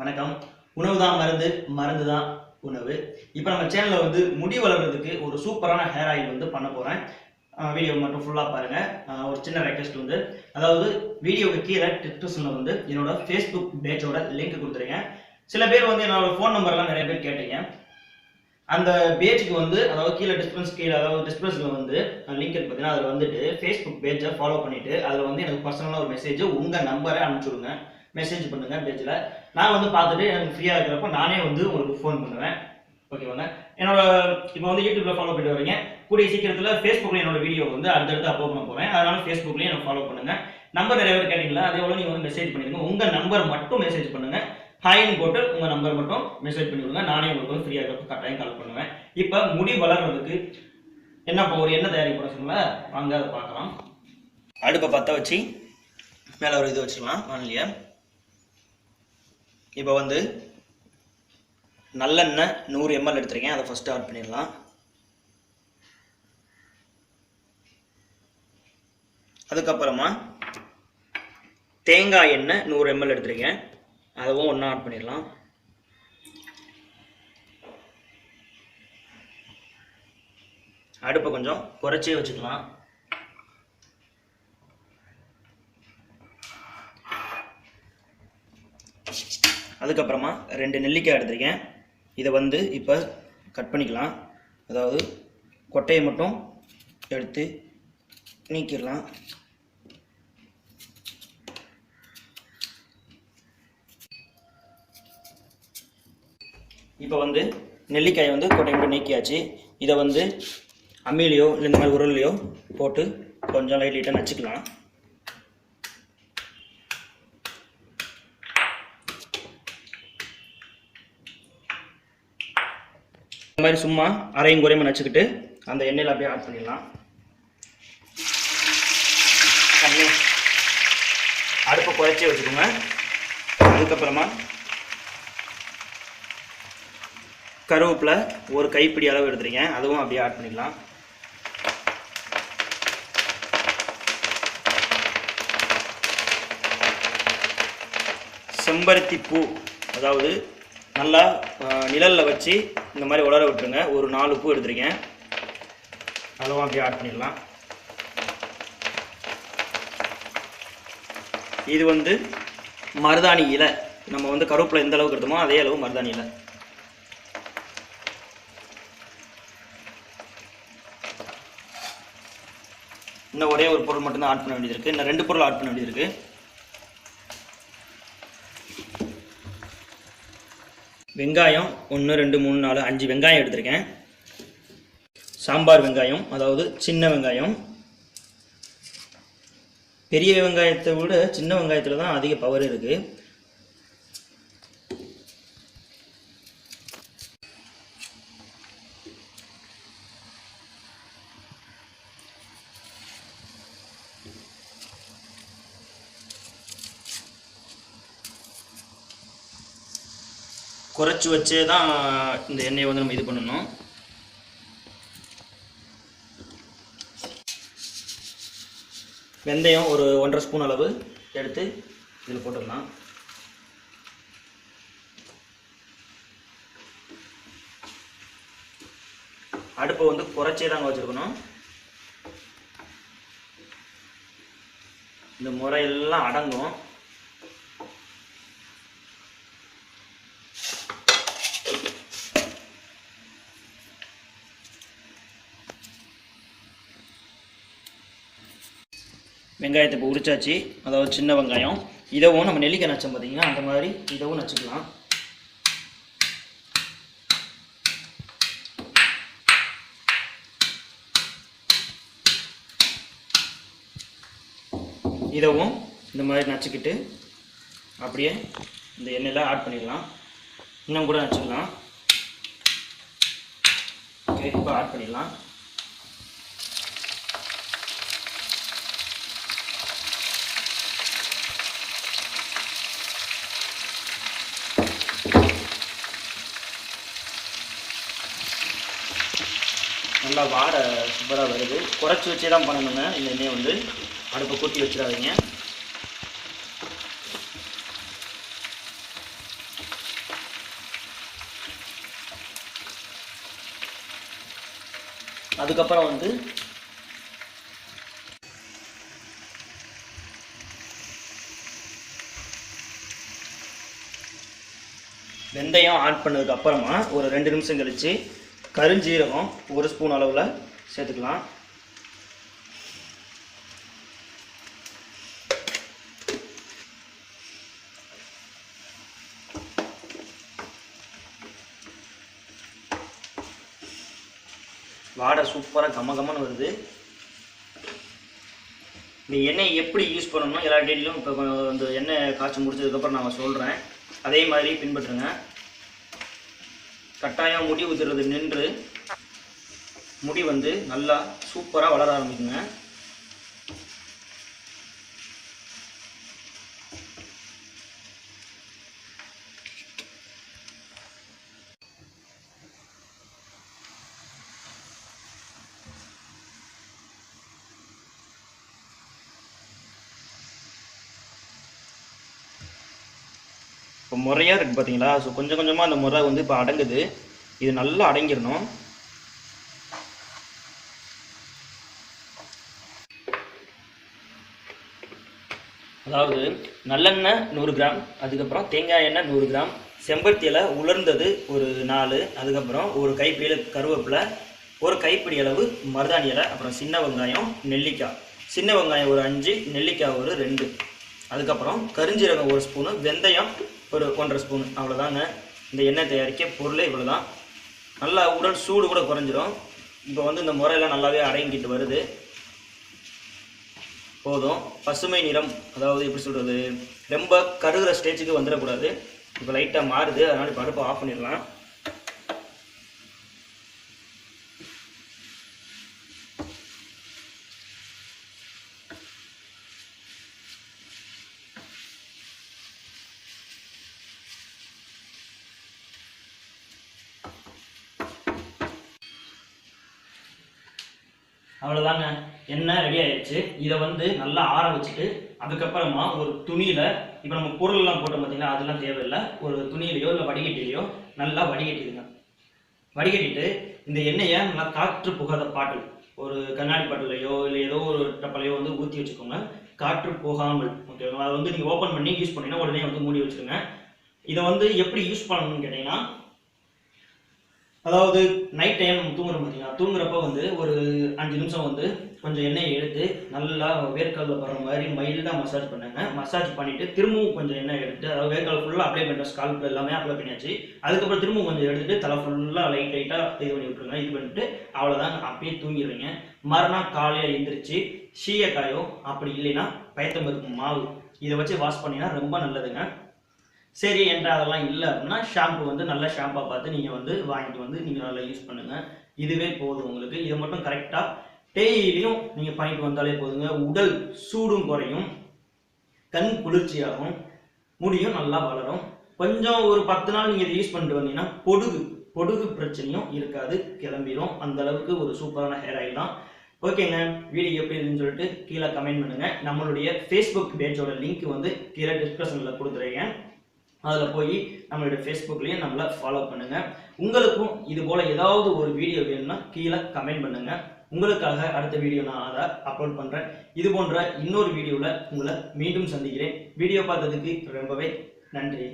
வணக்கம். உணவு தான் மருந்து மருந்து தான் உணவு. இப்போ நம்ம சேனலில் வந்து முடி வளர்கிறதுக்கு ஒரு சூப்பரான ஹேர் ஆயில் வந்து பண்ண போகிறேன் வீடியோ மட்டும் ஃபுல்லாக பாருங்கள் ஒரு சின்ன ரெக்வெஸ்ட் வந்து அதாவது வீடியோவுக்கு கீழே டிஸ்கிரிப்ஷனில் வந்து என்னோட ஃபேஸ்புக் பேஜோட லிங்க் கொடுத்துருக்கேன் சில பேர் வந்து என்னோட ஃபோன் நம்பர்லாம் நிறைய பேர் கேட்டீங்க. அந்த பேஜுக்கு வந்து அதாவது கீழே டிஸ்பிளன்ஸ் கீழே அதாவது டிஸ்பிளன்ஸில் வந்து லிங்க் இருக்கு பார்த்தீங்கன்னா அதில் வந்துட்டு ஃபேஸ்புக் பேஜை ஃபாலோ பண்ணிட்டு அதில் வந்து எனக்கு பர்சனலாக ஒரு மெசேஜ் உங்கள் நம்பரை அனுப்பிச்சுடுங்க. மெசேஜ் பண்ணுங்க பேஜில். நான் வந்து பார்த்துட்டு எனக்கு ஃப்ரீயாக இருக்கிறப்ப நானே வந்து உங்களுக்கு ஃபோன் பண்ணுவேன். ஓகேவாங்க என்னோட இப்போ வந்து யூடியூப்ல ஃபாலோ பண்ணிட்டு வரீங்க. கூடிய சீக்கிரத்தில் ஃபேஸ்புக்கில் என்னோட வீடியோ வந்து அடுத்தடுத்து அப்லோட் பண்ண போகிறேன் அதனால ஃபேஸ்புக்லேயும் எனக்கு ஃபாலோ பண்ணுங்க. நம்பர் நிறைய பேர் கேட்டீங்களா? அதே போல நீங்கள் வந்து மெசேஜ் பண்ணிடுங்க. உங்கள் நம்பர் மட்டும் மெசேஜ் பண்ணுங்க. ஹாய்னு போட்டு உங்கள் நம்பர் மட்டும் மெசேஜ் பண்ணிவிடுங்க நானே உங்களுக்கு வந்து ஃப்ரீயாக இருக்கிறப்ப கட்டாயம் கால் பண்ணுவேன். இப்போ முடி வளர்றதுக்கு என்ன இப்போ ஒரு என்ன தயாரிக்க போகிற சொல்லுங்க? வாங்க அதை பார்க்கலாம். அடுப்பை பற்ற வச்சு மேலே ஒரு இது வச்சுக்கலாம். வானிலையை இப்போ வந்து நல்லெண்ணெய் நூறு எம்எல் எடுத்திருக்கேன். அதை ஃபஸ்ட்டு ஆட் பண்ணிடலாம். அதுக்கப்புறமா தேங்காய் எண்ணெய் நூறு எம்எல் எடுத்திருக்கேன். அதுவும் ஒன்றா ஆட் பண்ணிடலாம். அடுப்பை கொஞ்சம் குறைச்சே வச்சுக்கலாம். அதுக்கப்புறமா ரெண்டு நெல்லிக்காய் எடுத்திருக்கேன். இதை வந்து இப்போ கட் பண்ணிக்கலாம். அதாவது கொட்டையை மட்டும் எடுத்து நீக்கிடலாம். இப்போ வந்து நெல்லிக்காயை வந்து கொட்டை மட்டும் நீக்கியாச்சு. இதை வந்து அம்மிலேயோ இல்லை இந்த மாதிரி உருளையோ போட்டு கொஞ்சம் லைட் லைட்டாக நச்சுக்கலாம். இந்த மாதிரி சும்மா அரையும் குறையும் நச்சுக்கிட்டு அந்த எண்ணெயில் அப்படியே ஆட் பண்ணிடலாம். அடுப்பை குறைச்சி வச்சுக்கோங்க. அதுக்கப்புறமா கருவேப்பிலை ஒரு கைப்பிடி அளவு எடுத்துருக்கேன். அதுவும் அப்படியே ஆட் பண்ணிக்கலாம் செம்பருத்தி பூ அதாவது நல்லா நிழலில் வச்சு இந்த மாதிரி உலர விட்டுருங்க. ஒரு நாலு பூ எடுத்துருக்கேன். அளவாக அப்படியே ஆட் பண்ணிடலாம். இது வந்து மருதாணி இலை. நம்ம வந்து கருவேப்பில் எந்த அளவுக்கு எடுத்தோமோ அதே அளவு மருதாணி இலை. இன்னும் ஒரே ஒரு பொருள் மட்டும்தான் ஆட் பண்ண வேண்டியது இருக்குது இன்னும் ரெண்டு பொருள் ஆட் பண்ண வேண்டியது இருக்குது வெங்காயம் ஒன்று ரெண்டு மூணு நாலு அஞ்சு வெங்காயம் எடுத்திருக்கேன். சாம்பார் வெங்காயம் அதாவது சின்ன வெங்காயம். பெரிய வெங்காயத்தை விட சின்ன வெங்காயத்தில் தான் அதிக பவர் இருக்குது குறைச்சி வச்சே தான் இந்த எண்ணெயை வந்து நம்ம இது பண்ணணும். வெந்தயம் ஒரு ஒன்றரை ஸ்பூன் அளவு எடுத்து இதில் போட்டுடலாம். அடுப்பை வந்து குறைச்சே தாங்க வச்சுருக்கணும். இந்த முறையெல்லாம் அடங்கும். வெங்காயத்தை இப்போ உரிச்சாச்சு. அதாவது சின்ன வெங்காயம். இதவும் நம்ம நெல்லிக்காய் நச்சம் பார்த்தீங்கன்னா அந்த மாதிரி இதவும் நச்சுக்கலாம். இதவும் இந்த மாதிரி நச்சுக்கிட்டு அப்படியே இந்த எண்ணெயில் ஆட் பண்ணிடலாம். இன்னும் கூட நச்சுக்கலாம். ஓகே இப்போ ஆட் பண்ணிடலாம். நல்லா வாடை சூப்பராக வருது. குறைச்சி வச்சே தான் பண்ணணுங்க. இந்த எண்ணெயை வந்து அடுப்பை கூட்டி வச்சிடாதீங்க. அதுக்கப்புறம் வந்து வெந்தயம் ஆட் பண்ணதுக்கப்புறமா ஒரு ரெண்டு நிமிஷம் கழித்து கருஞ்சீரகம் ஒரு ஸ்பூன் அளவில் சேர்த்துக்கலாம். வாடை சூப்பராக கம்ம கம்மன்னு வருது. இந்த எண்ணெய் எப்படி யூஸ் பண்ணணும் எல்லா டீட்டெயிலும் இப்போ அந்த எண்ணெய் காய்ச்சி முடிச்சதுக்கப்புறம் நான் சொல்கிறேன் அதே மாதிரி பின்பற்றுங்க. கட்டாயம் முடி உதிர்றது நின்று முடி வந்து நல்லா சூப்பராக வளர ஆரம்பிக்குங்க. இப்போ முறையாக இருக்குது பார்த்தீங்களா ஸோ கொஞ்சம் கொஞ்சமாக அந்த முறை வந்து இப்போ அடங்குது. இது நல்லா அடங்கிடணும். அதாவது நல்லெண்ணெய் நூறு கிராம் அதுக்கப்புறம் தேங்காய் எண்ணெய் நூறு கிராம் செம்பருத்தி இலை உலர்ந்தது ஒரு நாலு அதுக்கப்புறம் ஒரு கைப்பிடியில் கருவேப்பிலை ஒரு கைப்பிடி அளவு மருதாணி இலை அப்புறம் சின்ன வெங்காயம் நெல்லிக்காய். சின்ன வெங்காயம் ஒரு அஞ்சு நெல்லிக்காய் ஒரு ரெண்டு. அதுக்கப்புறம் கருஞ்சீரகம் ஒரு ஸ்பூனு வெந்தயம் ஒரு ஒன்றரை ஸ்பூன். அவ்வளோதாங்க இந்த எண்ணெய் தயாரிக்க பொருளே இவ்வளோதான் நல்லா உடல் சூடு கூட குறைஞ்சிரும். இப்போ வந்து இந்த முறையெல்லாம் நல்லாவே அடங்கிட்டு வருது. போதும். பசுமை நிறம் அதாவது எப்படி சொல்கிறது ரொம்ப கருகிற ஸ்டேஜுக்கு வந்துடக்கூடாது. இப்போ லைட்டாக மாறுது. அதனால் இப்போ அடுப்பை ஆஃப் பண்ணிடலாம். அவ்வளோதாங்க எண்ணெய் ரெடி ஆயிடுச்சு. இதை வந்து நல்லா ஆற வச்சுட்டு அதுக்கப்புறமா ஒரு துணியில் இப்போ நம்ம பொருள்லாம் போட்டோம் பார்த்தீங்கன்னா அதெல்லாம் தேவையில்லை. ஒரு துணியிலையோ இல்லை வடிகட்டிலையோ நல்லா வடிகட்டிடுங்க. வடிகட்டிட்டு இந்த எண்ணெயை நல்லா காற்று புகாத பாட்டில் ஒரு கண்ணாடி பாட்டிலையோ இல்லை ஏதோ ஒரு டப்பலையோ வந்து ஊற்றி வச்சுக்கோங்க. காற்று போகாமல் ஓகேங்களா அதை வந்து நீங்கள் ஓப்பன் பண்ணி யூஸ் பண்ணிங்கன்னா உடனே வந்து மூடி வச்சுருங்க இதை வந்து எப்படி யூஸ் பண்ணணும்னு கேட்டிங்கன்னா அதாவது நைட் டைம் நம்ம தூங்குறோம் பார்த்தீங்கன்னா தூங்குறப்ப வந்து ஒரு அஞ்சு நிமிஷம் வந்து கொஞ்சம் எண்ணெயை எடுத்து நல்லா வேர்க்காலில் படுற மாதிரி மைல்டாக மசாஜ் பண்ணுங்க. மசாஜ் பண்ணிவிட்டு திரும்பவும் கொஞ்சம் எண்ணெய் எடுத்து அதாவது வேர்க்கால் ஃபுல்லாக அப்ளை பண்ணுற ஸ்கால்ப் எல்லாமே அப்ளை பண்ணியாச்சு. அதுக்கப்புறம் திரும்பவும் கொஞ்சம் எடுத்துட்டு தலை ஃபுல்லாக லைட் லைட்டாக இது பண்ணி விட்டுருங்க. இது பண்ணிட்டு அவ்வளோதாங்க அப்படியே தூங்கிடுவீங்க மறுநாள் காலையில் எழுந்திரிச்சு சீயக்காயோ அப்படி இல்லைன்னா பயத்தம்பருக்கு மாவு இதை வச்சு வாஷ் பண்ணினா ரொம்ப நல்லதுங்க. சரி என்ற அதெல்லாம் இல்லை அப்படின்னா ஷாம்பு வந்து நல்ல ஷாம்பாக பார்த்து நீங்கள் வந்து வாங்கிட்டு வந்து நீங்கள் நல்லா யூஸ் பண்ணுங்கள் இதுவே போதும் உங்களுக்கு. இதை மட்டும் கரெக்டாக டெய்லியும் நீங்கள் பண்ணிட்டு வந்தாலே போதுங்க. உடல் சூடும் குறையும். கண் குளிர்ச்சியாகும். முடியும் நல்லா வளரும். கொஞ்சம் ஒரு பத்து நாள் நீங்கள் இதை யூஸ் பண்ணிட்டு வந்தீங்கன்னா பொடுகு பொடுகு பிரச்சனையும் இருக்காது. கிளம்பிடும் அந்த அளவுக்கு ஒரு சூப்பரான ஹேர் ஆயில் தான். ஓகேங்க வீடியோ எப்படி இருக்குன்னு சொல்லிட்டு கீழே கமெண்ட் பண்ணுங்கள் நம்மளுடைய ஃபேஸ்புக் பேஜோட லிங்க் வந்து கீழே டிஸ்கிரிப்ஷனில் கொடுத்துருக்கேன். அதில் போய் நம்மளுடைய ஃபேஸ்புக்லேயும் நம்மளை ஃபாலோ பண்ணுங்கள் உங்களுக்கும் இது போல் ஏதாவது ஒரு வீடியோ வேணும்னா கீழே கமெண்ட் பண்ணுங்கள் உங்களுக்காக அடுத்த வீடியோ நான் அதை அப்லோட் பண்ணுறேன் இது போன்ற இன்னொரு வீடியோவில் உங்களை மீண்டும் சந்திக்கிறேன். வீடியோ பார்த்ததுக்கு ரொம்பவே நன்றி.